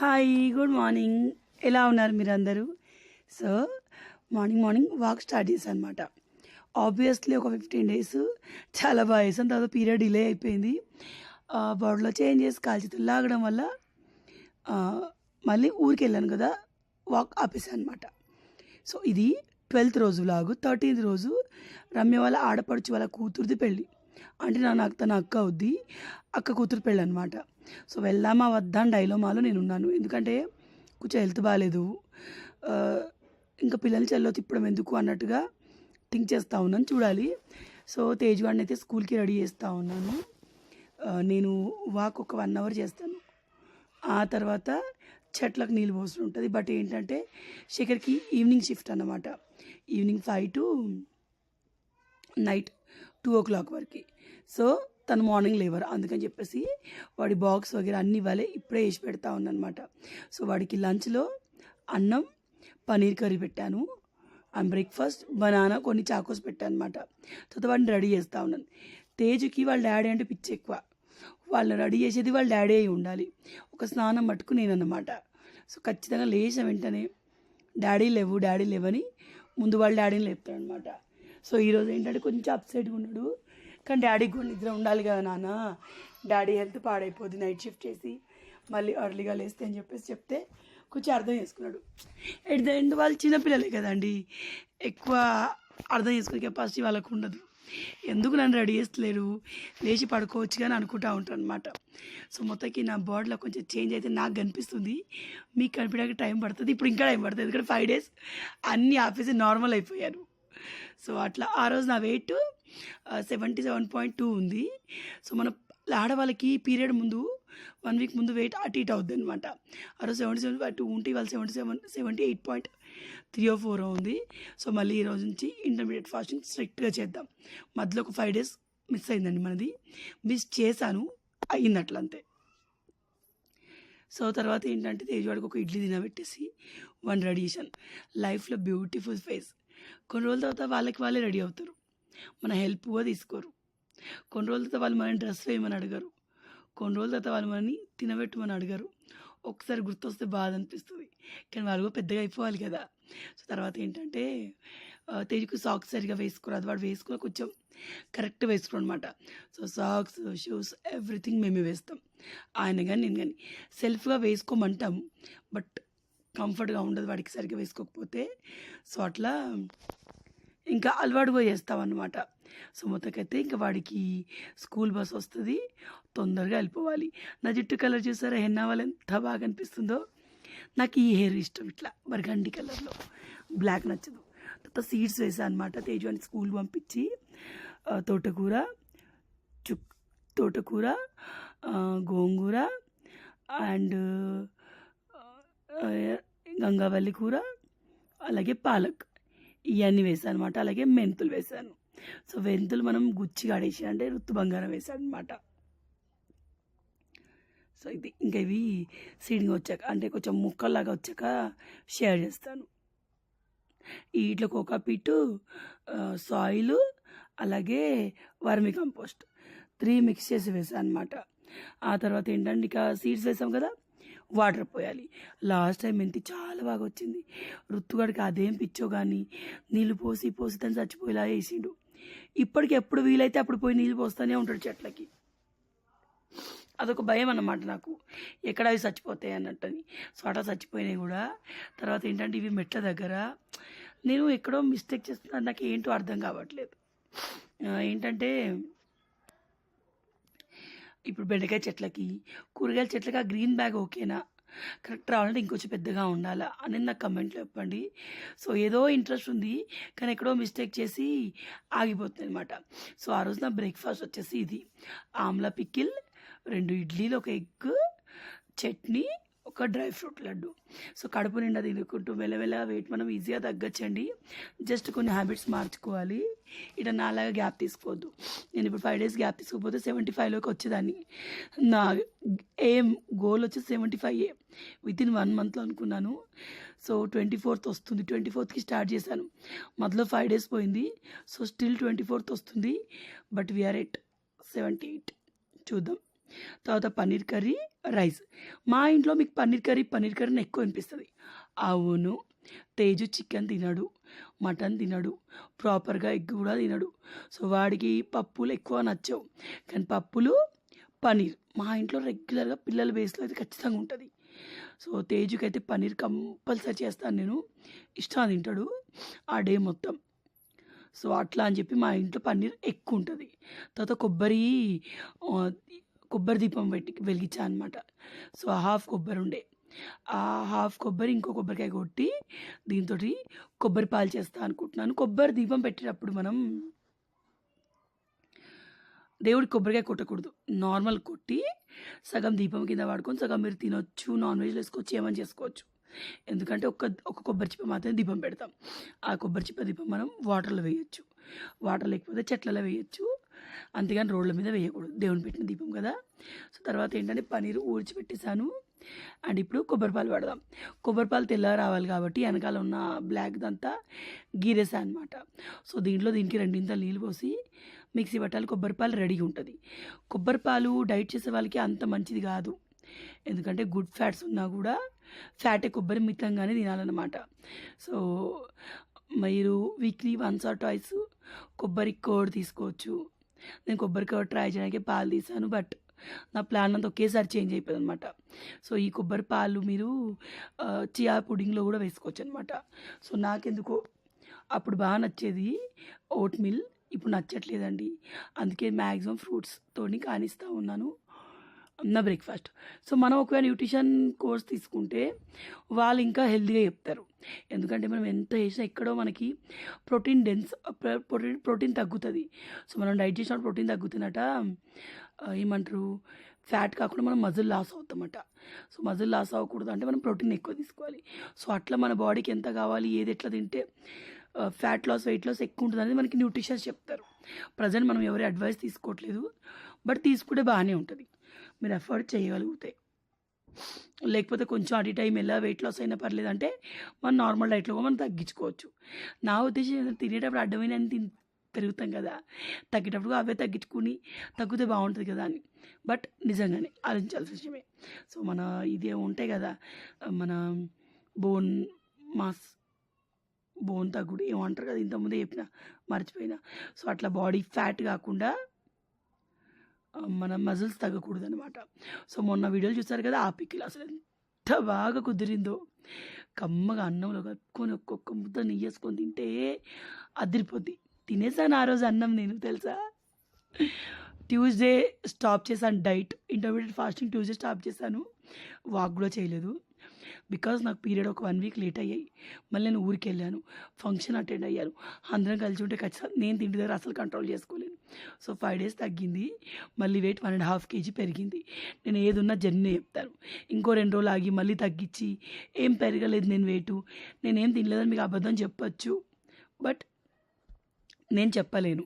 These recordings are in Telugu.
హాయ్ గుడ్ మార్నింగ్ ఎలా ఉన్నారు మీరు అందరూ so morning morning walk start చేశాను అనమాట ఆబ్వియస్లీ ఒక ఫిఫ్టీన్ డేస్ చాలా బాగా చేసాను తర్వాత పీరియడ్ డిలే అయిపోయింది. బాడీలో చేంజెస్ కాల్చితులు లాగడం వల్ల మళ్ళీ ఊరికి వెళ్ళాను కదా వాక్ ఆపేసాను అనమాట సో ఇది ట్వెల్త్ రోజు లాగు థర్టీన్త్ రోజు రమ్య వాళ్ళ ఆడపడుచు వాళ్ళ కూతురుది పెళ్ళి. అంటే నా నాకు తన అక్క అవుద్ది. అక్క కూతురు పెళ్ళి అనమాట సో వెళ్దామా వద్దా అని డైలోమాలో నేను ఉన్నాను ఎందుకంటే కొంచెం హెల్త్ బాగాలేదు. ఇంకా పిల్లల్ని చెల్లో తిప్పడం ఎందుకు అన్నట్టుగా థింక్ చేస్తూ ఉన్నాను చూడాలి. సో తేజ్ వాడిని అయితే స్కూల్కి రెడీ చేస్తూ ఉన్నాను. నేను వాక్ ఒక వన్ అవర్ చేస్తాను. ఆ తర్వాత చెట్లకు నీళ్ళు పోసిన ఉంటుంది. బట్ ఏంటంటే శేఖర్కి ఈవినింగ్ షిఫ్ట్ అన్నమాట. Evening five to night two o'clock వరకు. సో తను మార్నింగ్ లేవరు. అందుకని చెప్పేసి వాడి బాక్స్ వగేరా అన్ని ఇవ్వాలి. ఇప్పుడే వేసి పెడతా ఉందన్నమాట. సో వాడికి లంచ్లో అన్నం పనీర్ కర్రీ పెట్టాను. అండ్ బ్రేక్ఫాస్ట్ బనానా కొన్ని చాకోస్ పెట్టాను అనమాట తర్వాత వాడిని రెడీ చేస్తూ ఉన్నాను. తేజుకి వాళ్ళ డాడీ అంటే పిచ్చి ఎక్కువ. వాళ్ళని రెడీ చేసేది వాళ్ళ డాడీ అయి ఉండాలి. ఒక స్నానం మట్టుకు నేనన్నమాట. సో ఖచ్చితంగా లేచిన వెంటనే డాడీ లేవు డాడీ లేవని ముందు వాళ్ళ డాడీని లేపుతాడు అనమాట సో ఈరోజు ఏంటంటే కొంచెం అప్సెట్గా ఉన్నాడు. కానీ డాడీకి కూడా నిద్ర ఉండాలి కదా నాన్న. డాడీ హెల్త్ పాడైపోద్ది నైట్ షిఫ్ట్ చేసి మళ్ళీ అర్లీగా లేస్తే అని చెప్పేసి చెప్తే కొంచెం అర్థం చేసుకున్నాడు. ఎట్ ద ఎండ్ వాళ్ళు చిన్నపిల్లలే కదండి. ఎక్కువ అర్థం చేసుకునే కెపాసిటీ వాళ్ళకు ఉండదు. ఎందుకు నన్ను రెడీ చేస్తలేరు? లేచి పడుకోవచ్చు కానీ అనుకుంటా ఉంటాను అనమాట సో మొత్తానికి నా బాడీలో కొంచెం చేంజ్ అయితే నాకు కనిపిస్తుంది. మీకు కనిపించడానికి టైం పడుతుంది. ఇప్పుడు ఇంకా టైం పడుతుంది. ఎందుకంటే ఫైవ్ డేస్ అన్ని ఆఫీస్ నార్మల్ అయిపోయారు. సో అట్లా ఆ రోజు నా weight seventy seven point two ఉంది. సో మన ఆడవాళ్ళకి పీరియడ్ ముందు వన్ వీక్ ముందు వెయిట్ అటు ఇటు అవుద్ది అనమాట ఆ రోజు సెవెంటీ సెవెన్ పాయింట్ టూ ఉంటే ఇవాళ seventy seven seventy eight point three o four ఉంది. సో మళ్ళీ ఈ రోజు నుంచి ఇంటర్మీడియట్ ఫాస్టింగ్ స్ట్రిక్ట్గా చేద్దాం. మధ్యలో ఒక ఫైవ్ డేస్ మిస్ అయిందండి మనది. మిస్ చేశాను అయ్యింది అట్లా అంతే సో తర్వాత ఏంటంటే తేజవాడికి ఒక ఇడ్లీ తినబెట్టేసి వన్ రెడీ చేశాను లైఫ్లో బ్యూటిఫుల్ ఫేస్ కొన్ని రోజుల తర్వాత వాళ్ళకి వాళ్ళే రెడీ అవుతారు. మన హెల్ప్ కూడా తీసుకోరు. కొన్ని రోజుల తర్వాత వాళ్ళు మనని డ్రెస్ వేయమని అడగరు. కొన్ని రోజుల తర్వాత వాళ్ళు మనని తినబెట్టమని అడగరు. ఒకసారి గుర్తొస్తే బాధ అనిపిస్తుంది. కానీ వాళ్ళు కూడా పెద్దగా అయిపోవాలి కదా. సో తర్వాత ఏంటంటే తెలుగు తేజుకు సాక్స్ సరిగా వేసుకోరాదు వాడు వేసుకుని కొంచెం కరెక్ట్ వేసుకోరు అనమాట సో సాక్స్ షూస్ ఎవ్రీథింగ్ మేమే వేస్తాం. ఆయన కానీ నేను కానీ సెల్ఫ్గా వేసుకోమంటాం. బట్ కంఫర్ట్గా ఉండదు. వాడికి సరిగ్గా వేసుకోకపోతే. సో అట్లా ఇంకా అలవాటు కూడా చేస్తామన్నమాట సో మొత్తకైతే ఇంకా వాడికి స్కూల్ బస్ వస్తుంది. తొందరగా వెళ్ళిపోవాలి. నా జుట్టు కలర్ చూసారా? హెన్నా వాళ్ళు ఎంత బాగా అనిపిస్తుందో. నాకు ఈ హెయిర్ ఇష్టం ఇట్లా బర్గండి కలర్లో. బ్లాక్ నచ్చదు. తర్వాత సీడ్స్ వేసాను అనమాట తేజవాన్ని స్కూల్ పంపించి తోటకూర చు తోటకూర గోంగూర అండ్ గంగావల్లి కూర అలాగే పాలక్. ఇవన్నీ వేసాను అనమాట అలాగే మెంతులు వేసాను సో మెంతులు మనం గుచ్చిగా ఆడేసి అంటే రుత్తు బంగారం వేసాను అనమాట సో ఇది ఇంకా ఇవి సీడింగ్ వచ్చాక అంటే కొంచెం ముక్కల్లాగా వచ్చాక షేర్ చేస్తాను. వీటిలో కోకాపీటు సాయిల్ అలాగే వర్మి కంపోస్ట్. త్రీ మిక్స్ చేసి వేసాను అనమాట ఆ తర్వాత ఏంటంటే ఇక సీడ్స్ వేసాం కదా వాటర్ పోయాలి. లాస్ట్ టైం మెంతి చాలా బాగా వచ్చింది. రుత్తుగాడికి అదేం పిచ్చో కానీ నీళ్ళు పోసి పోసి తను చచ్చిపోయేలా వేసిండు ఇప్పటికి ఎప్పుడు వీలైతే అప్పుడు పోయి నీళ్ళు పోస్తూనే ఉంటాడు చెట్లకి. అదొక భయం అన్నమాట నాకు. ఎక్కడ అవి చచ్చిపోతాయి అన్నట్టని. సో అట్లా చచ్చిపోయినాయి కూడా. తర్వాత ఏంటంటే ఇవి మెట్ల దగ్గర. నేను ఎక్కడో మిస్టేక్ చేస్తున్నాను నాకు ఏంటో అర్థం కావట్లేదు. ఏంటంటే ఇప్పుడు బెండకాయ చెట్లకి కూరగాయల చెట్లకి ఆ గ్రీన్ బ్యాగ్ ఓకేనా? కరెక్ట్ రావాలంటే ఇంకొంచెం పెద్దగా ఉండాలా? అని నాకు కమెంట్లో చెప్పండి. సో ఏదో ఇంట్రెస్ట్ ఉంది కానీ ఎక్కడో మిస్టేక్ చేసి ఆగిపోతుంది అనమాట సో ఆ రోజు నా బ్రేక్ఫాస్ట్ వచ్చేసి ఇది. ఆమ్లా పికిల్ రెండు ఇడ్లీలు ఒక ఎగ్ చట్నీ ఒక డ్రై ఫ్రూట్ లడ్డు. సో కడుపు నిండా తినుకుంటూ మెల్లమెల్ల వెయిట్ మనం ఈజీగా తగ్గచ్చండి. జస్ట్ కొన్ని హ్యాబిట్స్ మార్చుకోవాలి. ఇట నాలాగా గ్యాప్ తీసుకోవద్దు. నేను ఇప్పుడు ఫైవ్ డేస్ గ్యాప్ తీసుకోకపోతే సెవెంటీ ఫైవ్లోకి వచ్చేదాన్ని. నా ఏం గోల్ వచ్చి సెవెంటీ ఫైవ్ ఏ. విత్ ఇన్ వన్ మంత్లో అనుకున్నాను. సో ట్వంటీ ఫోర్త్ వస్తుంది. ట్వంటీ ఫోర్త్కి స్టార్ట్ చేశాను. మొదలు ఫైవ్ డేస్ పోయింది. సో స్టిల్ ట్వంటీ ఫోర్త్ వస్తుంది. But we are at seventy eight. చూద్దాం. తర్వాత పన్నీర్ కర్రీ రైస్. మా ఇంట్లో మీకు పన్నీర్ కర్రీ పన్నీర్ కర్రీని ఎక్కువ అనిపిస్తుంది. అవును తేజు చికెన్ తినడు మటన్ తినడు ప్రాపర్గా ఎగ్ కూడా తినడు. సో వాడికి పప్పులు ఎక్కువ నచ్చవు. కానీ పప్పులు పన్నీర్. మా ఇంట్లో రెగ్యులర్గా పిల్లల బేస్లో అయితే ఖచ్చితంగా ఉంటుంది. సో తేజుకి అయితే పన్నీర్ కంపల్సరీ చేస్తాను నేను. ఇష్టం తింటాడు ఆ డే మొత్తం. సో అట్లా అని చెప్పి మా ఇంట్లో పన్నీర్ ఎక్కువ ఉంటుంది. తర్వాత కొబ్బరి కొబ్బరి దీపం పెట్టి వెలిగించా అనమాట సో హాఫ్ కొబ్బరి ఉండే. ఆ హాఫ్ కొబ్బరి ఇంకో కొబ్బరికాయ కొట్టి దీంతో కొబ్బరి పాలు చేస్తా అనుకుంటున్నాను. కొబ్బరి దీపం పెట్టేటప్పుడు మనం దేవుడికి కొబ్బరికాయ కొట్టకూడదు. నార్మల్ కొట్టి సగం దీపం కింద వాడుకొని సగం మీరు తినొచ్చు నాన్ వెజ్ వేసుకోవచ్చు ఏమని చేసుకోవచ్చు. ఎందుకంటే ఒక్క ఒక కొబ్బరి చిప్ప మాత్రమే దీపం పెడతాం. ఆ కొబ్బరి చిప్ప దీపం మనం వాటర్లో వేయొచ్చు. వాటర్ లేకపోతే చెట్లలో వేయొచ్చు. అంతేగాని రోడ్ల మీద వేయకూడదు. దేవుని పెట్టిన దీపం కదా. సో తర్వాత ఏంటంటే పన్నీరు ఊడ్చి పెట్టేశాను అండ్ ఇప్పుడు కొబ్బరిపాలు పడదాం. కొబ్బరిపాలు తెల్ల రావాలి కాబట్టి వెనకాల ఉన్న బ్లాక్ దంతా గీరేసా అనమాట సో దీంట్లో దీనికి రెండింత నీళ్ళు పోసి మిక్సీ పట్టాలి. కొబ్బరిపాలు రెడీగా ఉంటుంది. కొబ్బరిపాలు డైట్ చేసే వాళ్ళకి అంత మంచిది కాదు. ఎందుకంటే గుడ్ ఫ్యాట్స్ ఉన్నా కూడా ఫ్యాటే కొబ్బరి మితంగానే తినాలన్నమాట. సో మీరు వీక్లీ వన్స్ ఆర్ ట్వైస్ కొబ్బరి కోడ్ తీసుకోవచ్చు. నేను కొబ్బరికాయ ట్రై చేయడానికి పాలు తీసాను బట్ నా ప్లాన్ అంతా ఒకేసారి చేంజ్ అయిపోయింది అనమాట సో ఈ కొబ్బరి పాలు మీరు చియా పుడింగ్లో కూడా వేసుకోవచ్చు అనమాట సో నాకెందుకో అప్పుడు బాగా నచ్చేది ఓట్ మిల్ ఇప్పుడు నచ్చట్లేదండి. అందుకే మ్యాక్సిమం ఫ్రూట్స్తోని కానిస్తూ ఉన్నాను. నా బ్రేక్ఫాస్ట్ సో మనం ఒకవేళ న్యూట్రిషన్ కోర్స్ తీసుకుంటే వాళ్ళు ఇంకా హెల్తీగా చెప్తారు. ఎందుకంటే మనం ఎంత చేసినా ఎక్కడో మనకి ప్రోటీన్ డెన్స్ ప్రోటీన్ ప్రోటీన్ తగ్గుతుంది. సో మనం డైట్ చేసినప్పుడు ప్రోటీన్ తగ్గుతున్నట ఏమంటారు? ఫ్యాట్ కాకుండా మనం మజిల్ లాస్ అవుతామట. సో మజిల్ లాస్ అవ్వకూడదు అంటే మనం ప్రోటీన్ ఎక్కువ తీసుకోవాలి. సో అట్లా మన బాడీకి ఎంత కావాలి ఏది ఎట్లా తింటే ఫ్యాట్ లాస్ వెయిట్ లాస్ ఎక్కువ ఉంటుంది అనేది మనకి న్యూట్రిషన్స్ చెప్తారు. ప్రజెంట్ మనం ఎవరి అడ్వైస్ తీసుకోవట్లేదు. బట్ తీసుకుంటే బాగానే ఉంటుంది. మీరు ఎఫర్ట్ చేయగలిగితే. లేకపోతే కొంచెం అటు టైం ఎలా వెయిట్ లాస్ అయినా పర్లేదు అంటే మనం నార్మల్ డైట్లో కూడా మనం తగ్గించుకోవచ్చు. నా ఉద్దేశం ఏంటంటే తినేటప్పుడు అడ్డమైన తిరుగుతాం కదా తగ్గేటప్పుడు అవే తగ్గించుకుని తగ్గితే బాగుంటుంది కదా అని. బట్ నిజంగానే ఆలోచించాల్సిన విషయమే సో మన ఇదే ఉంటాయి కదా మన బోన్ మాస్ బోన్ తగ్గుడు ఏమంటారు కదా ఇంతకుముందే చెప్పిన మర్చిపోయినా. సో అట్లా బాడీ ఫ్యాట్ కాకుండా మన మజిల్స్ తగ్గకూడదు అనమాట సో మొన్న వీడియోలు చూసారు కదా ఆ పిక్కిలు అసలు ఎంత బాగా కుదిరిందో. కమ్మగా అన్నంలో కలుపుకొని ఒక్కొక్క ముద్ద నెయ్యేసుకొని తింటే అదిరిపోద్ది. తినేసాను ఆ రోజు అన్నం నేను తెలుసా? ట్యూస్డే స్టాప్ చేశాను diet. Intermediate fasting Tuesday stop చేశాను. వాక్ కూడా చేయలేదు. బికాజ్ నాకు పీరియడ్ ఒక వన్ వీక్ లేట్ అయ్యాయి. మళ్ళీ నేను ఊరికి వెళ్ళాను. ఫంక్షన్ అటెండ్ అయ్యాను. అందరం కలిసి ఉంటే ఖచ్చితంగా నేను తిండి దగ్గర అసలు కంట్రోల్ చేసుకోలేను. సో ఫైవ్ డేస్ తగ్గింది. మళ్ళీ weight one and half KG పెరిగింది. నేను ఏదున్నా జర్నీ చెప్తాను ఇంకో రెండు రోజులు ఆగి మళ్ళీ తగ్గించి ఏం పెరగలేదు నేను వెయిట్ నేనేం తినలేదని మీకు అబద్ధం చెప్పచ్చు. బట్ నేను చెప్పలేను.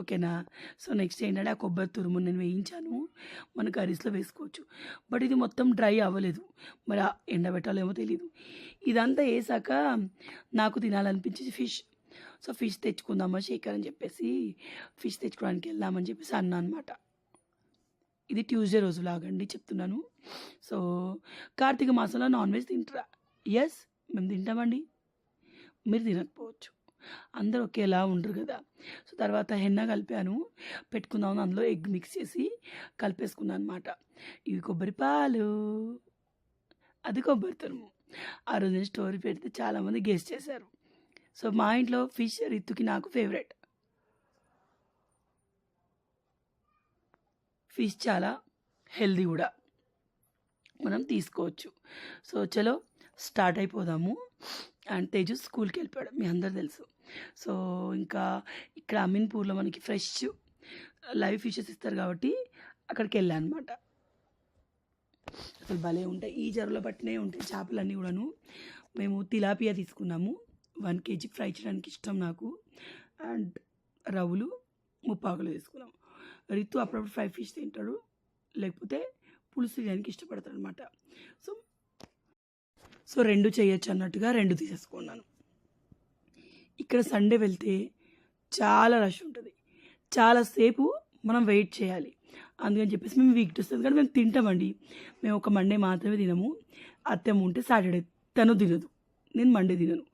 ఓకేనా? సో నెక్స్ట్ ఏంటంటే ఆ కొబ్బరి తురుము నేను వేయించాను. మన కర్రీస్లో వేసుకోవచ్చు. బట్ ఇది మొత్తం డ్రై అవ్వలేదు. మరి ఆ ఎండబెట్టాలేమో తెలియదు ఇదంతా వేసాక నాకు తినాలనిపించేసి ఫిష్. సో ఫిష్ తెచ్చుకుందామా శేఖర్ అని చెప్పేసి ఫిష్ తెచ్చుకోవడానికి వెళ్దామని చెప్పేసి అన్నా అనమాట ఇది ట్యూస్డే రోజు లాగండి చెప్తున్నాను. సో కార్తీక మాసంలో నాన్ వెజ్ తింటారా? ఎస్ మేము తింటామండి. మీరు తినకపోవచ్చు అందరూ ఒకేలా ఉండరు కదా. సో తర్వాత హెన్న కలిపాను. పెట్టుకుందామని అందులో ఎగ్ మిక్స్ చేసి కలిపేసుకున్నాను అనమాట ఇవి కొబ్బరి పాలు. అది కొబ్బరి తురుము. ఆ రోజు స్టోరీ పెడితే చాలామంది గెస్ట్ చేశారు. సో మా ఇంట్లో ఫిష్ రిత్తుకి నాకు ఫేవరెట్ ఫిష్ చాలా హెల్దీ కూడా. మనం తీసుకోవచ్చు. సో చలో స్టార్ట్ అయిపోదాము. అండ్ తేజు స్కూల్కి వెళ్ళిపోయాడు మీ అందరు తెలుసు. సో ఇంకా ఇక్కడ అమీన్పూర్లో మనకి ఫ్రెష్ లైవ్ ఫిషెస్ ఇస్తారు కాబట్టి అక్కడికి వెళ్ళాను అనమాట అసలు భలే ఉంటాయి. ఈ జరలో పట్టినవి ఉంటాయి చేపలన్నీ కూడాను. మేము తిలాపియా తీసుకున్నాము. వన్ కేజీ ఫ్రై చేయడానికి ఇష్టం నాకు. అండ్ రవ్వులు ముప్పాకులు తీసుకున్నాం. రితు అప్పుడప్పుడు ఫ్రై ఫిష్ తింటాడు. లేకపోతే పులుసు తినడానికి ఇష్టపడతాడు అనమాట సో సో రెండు చేయొచ్చు అన్నట్టుగా రెండు తీసేసుకున్నాను. ఇక్కడ సండే వెళ్తే చాలా రష్ ఉంటుంది. చాలాసేపు మనం వెయిట్ చేయాలి. అందుకని చెప్పేసి మేము వీక్ వస్తుంది. కానీ మేము తింటామండి. మేము ఒక మండే మాత్రమే తినము. అత్తమ్మ ఉంటే సాటర్డే తను తినదు. నేను మండే తినను.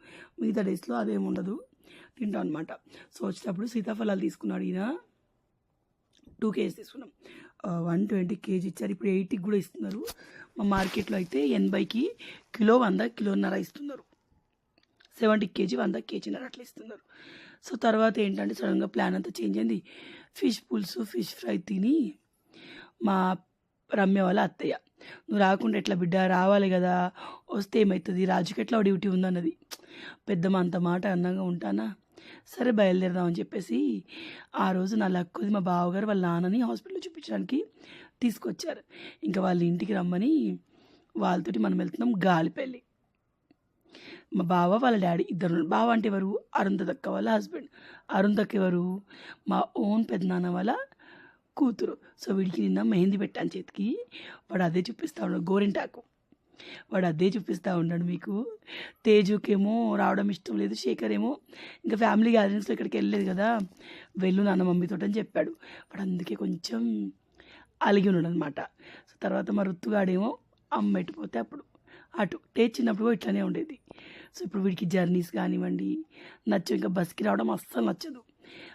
మిగతా డేస్లో అదేం ఉండదు. తింటాం అనమాట సో వచ్చేటప్పుడు సీతాఫలాలు తీసుకున్నాడు ఈయన. టూ కేజీ తీసుకున్నాం. వన్ ట్వంటీ కేజీ ఇచ్చారు. ఇప్పుడు ఎయిటీకి కూడా ఇస్తున్నారు. మా మార్కెట్లో అయితే ఎనభైకి కిలో వంద కిలోన్నర ఇస్తున్నారు. సెవెంటీ కేజీ వంద కేజీన్నర అట్లా ఇస్తున్నారు. సో తర్వాత ఏంటంటే సడన్గా ప్లాన్ అంతా చేంజ్ అయింది. ఫిష్ పులుసు ఫిష్ ఫ్రై తిని మా రమ్య వాళ్ళ అత్తయ్య నువ్వు రాకుండా ఎట్లా బిడ్డ? రావాలి కదా. వస్తే ఏమవుతుంది రాజుకి ఎట్లా డ్యూటీ ఉందన్నది. పెద్దమ్మ అంత మాట అందంగా ఉంటానా? సరే బయలుదేరదామని చెప్పేసి ఆ రోజు నా లక్కుది మా బావగారు వాళ్ళ నాన్నని హాస్పిటల్లో చూపించడానికి తీసుకొచ్చారు. ఇంకా వాళ్ళ ఇంటికి రమ్మని వాళ్ళతోటి మనం వెళ్తున్నాం గాలిపల్లి. మా బావ వాళ్ళ డాడీ ఇద్దరు బావ అంటే ఎవరు? అరుంధతక్క వాళ్ళ హస్బెండ్. అరుంధక్క ఎవరు? మా ఓన్ పెద్దనాన్న వాళ్ళ కూతురు. సో వీడికి నిన్న మెహందీ పెట్టాను చేతికి. వాడు అదే చూపిస్తా ఉన్నాడు గోరింటాకు. వాడు అదే చూపిస్తూ ఉన్నాడు మీకు. తేజుకేమో రావడం ఇష్టం లేదు శేఖర్ ఏమో ఇంకా ఫ్యామిలీ గ్యాదరింగ్స్లో ఇక్కడికి వెళ్ళలేదు కదా. వెళ్ళు నాన్న మమ్మీతో అని చెప్పాడు. వాడు అందుకే కొంచెం అలిగి ఉన్నాడు అనమాట సో తర్వాత మా రుత్తుగాడేమో అమ్మ ఎట్టుపోతే అప్పుడు అటు. టేజ్ చిన్నప్పుడు ఇట్లానే ఉండేది. సో ఇప్పుడు వీడికి జర్నీస్ కానివ్వండి నచ్చు ఇంకా బస్కి రావడం అస్సలు నచ్చదు.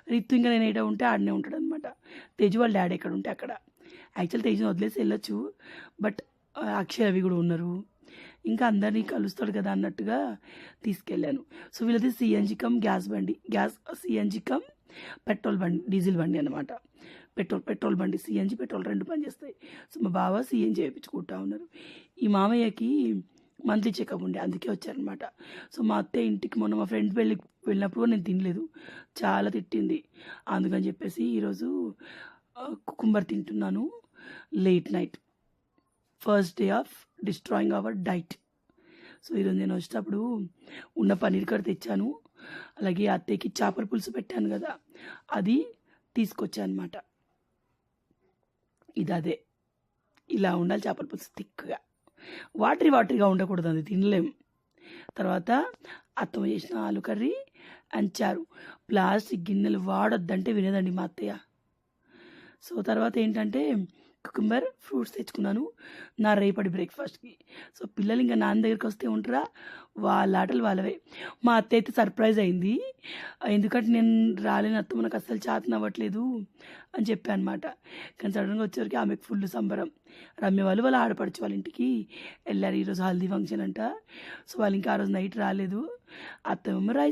రిత్తు ఇంకా నేను ఏటో ఉంటే ఆడనే ఉంటాడు అనమాట తేజు వాళ్ళ డాడీ ఎక్కడ ఉంటే అక్కడ. యాక్చువల్ తేజుని వదిలేసి వెళ్ళొచ్చు. బట్ అక్షయ్ అవి కూడా ఉన్నారు. ఇంకా అందరినీ కలుస్తాడు కదా అన్నట్టుగా తీసుకెళ్ళాను. సో వీళ్ళది సిఎన్జి కమ్ గ్యాస్ బండి గ్యాస్ సిఎన్జి కమ్ పెట్రోల్ బండి డీజిల్ బండి అనమాట పెట్రోల్ పెట్రోల్ బండి సిఎన్జి పెట్రోల్ రెండు పని చేస్తాయి సో మా బావ సిఎన్జి వేయించుకుంటా ఉన్నారు. ఈ మామయ్యకి మంత్లీ చెకప్ ఉండే అందుకే వచ్చారనమాట సో మా అత్తయ్య ఇంటికి మొన్న మా ఫ్రెండ్ పెళ్ళి వెళ్ళినప్పుడు నేను తినలేదు. చాలా తిట్టింది. అందుకని చెప్పేసి ఈరోజు కుకుంబర్ తింటున్నాను. Late night. First day of destroying our diet so ఈరోజు నేను వచ్చేటప్పుడు ఉన్న పన్నీర్ కర్రీ తెచ్చాను. అలాగే అత్తయ్యకి చేపల పులుసు పెట్టాను కదా అది తీసుకొచ్చాను అనమాట ఇది అదే. ఇలా ఉండాలి చేపల పులుసు థిక్గా వాటరీ వాటరీగా ఉండకూడదు అది తినలేం. తర్వాత అత్తమ్మ చేసిన ఆలు కర్రీ అంచారు ప్లాస్టిక్ గిన్నెలు వాడొద్దంటే వినేదండి మా అత్తయ్య. సో తర్వాత ఏంటంటే కుకుంబర్ ఫ్రూట్స్ తెచ్చుకున్నాను. నా రేపటి బ్రేక్ఫాస్ట్కి సో పిల్లలు ఇంకా నాన్న దగ్గరికి వస్తే ఉంటారా? వాళ్ళ ఆటలు వాళ్ళవే. మా అత్త అయితే సర్ప్రైజ్ అయింది. ఎందుకంటే నేను రాలేని అత్త మనకు అస్సలు చేతన అవ్వట్లేదు అని చెప్పాను అనమాట కానీ సడన్గా వచ్చేవరకు ఆమెకు ఫుల్ సంబరం. రమ్య వాళ్ళు వాళ్ళు ఆడపడుచు వాళ్ళ ఇంటికి వెళ్ళారు. ఈరోజు హల్దీ ఫంక్షన్ అంట. సో వాళ్ళు ఇంకా ఆ రోజు నైట్ రాలేదు. అత్తమ్మ రైస్